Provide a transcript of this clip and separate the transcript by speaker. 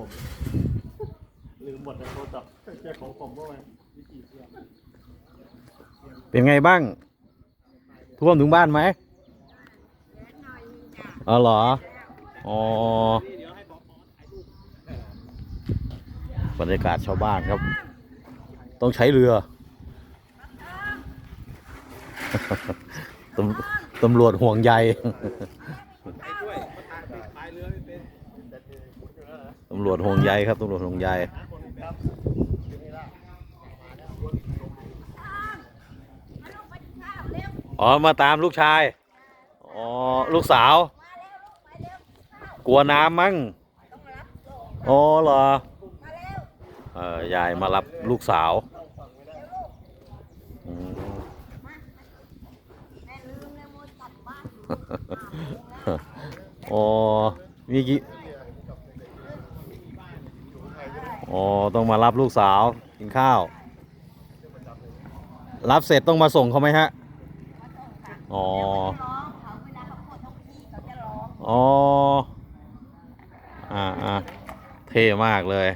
Speaker 1: ผมลืมหมดในโทรศัพท์แค่ของผมเมื่อวานวิธีเพื่อน
Speaker 2: เป็นไงบ้าง ท่วมถึงบ้านไหมอ๋อเหรอ อ๋อบรรยากาศชาวบ้านครับ ต้องใช้เรือ ตำตำรวจห่วงใย ตำรวจหงใยครับตำรวจหงใยอ๋อมาตามลูกชาย อ๋อ ลูกสาว กลัวน้ำมั้งอ๋อเหรอเออยายมารับลูกสาวอืม อ๋อ มีกี่อ๋อต้องมารับลูกสาวกินข้าว รับเสร็จต้องมาส่งเขาไหมฮะ อ๋อ อ๋อ อ่าอ่าเท่มากเลย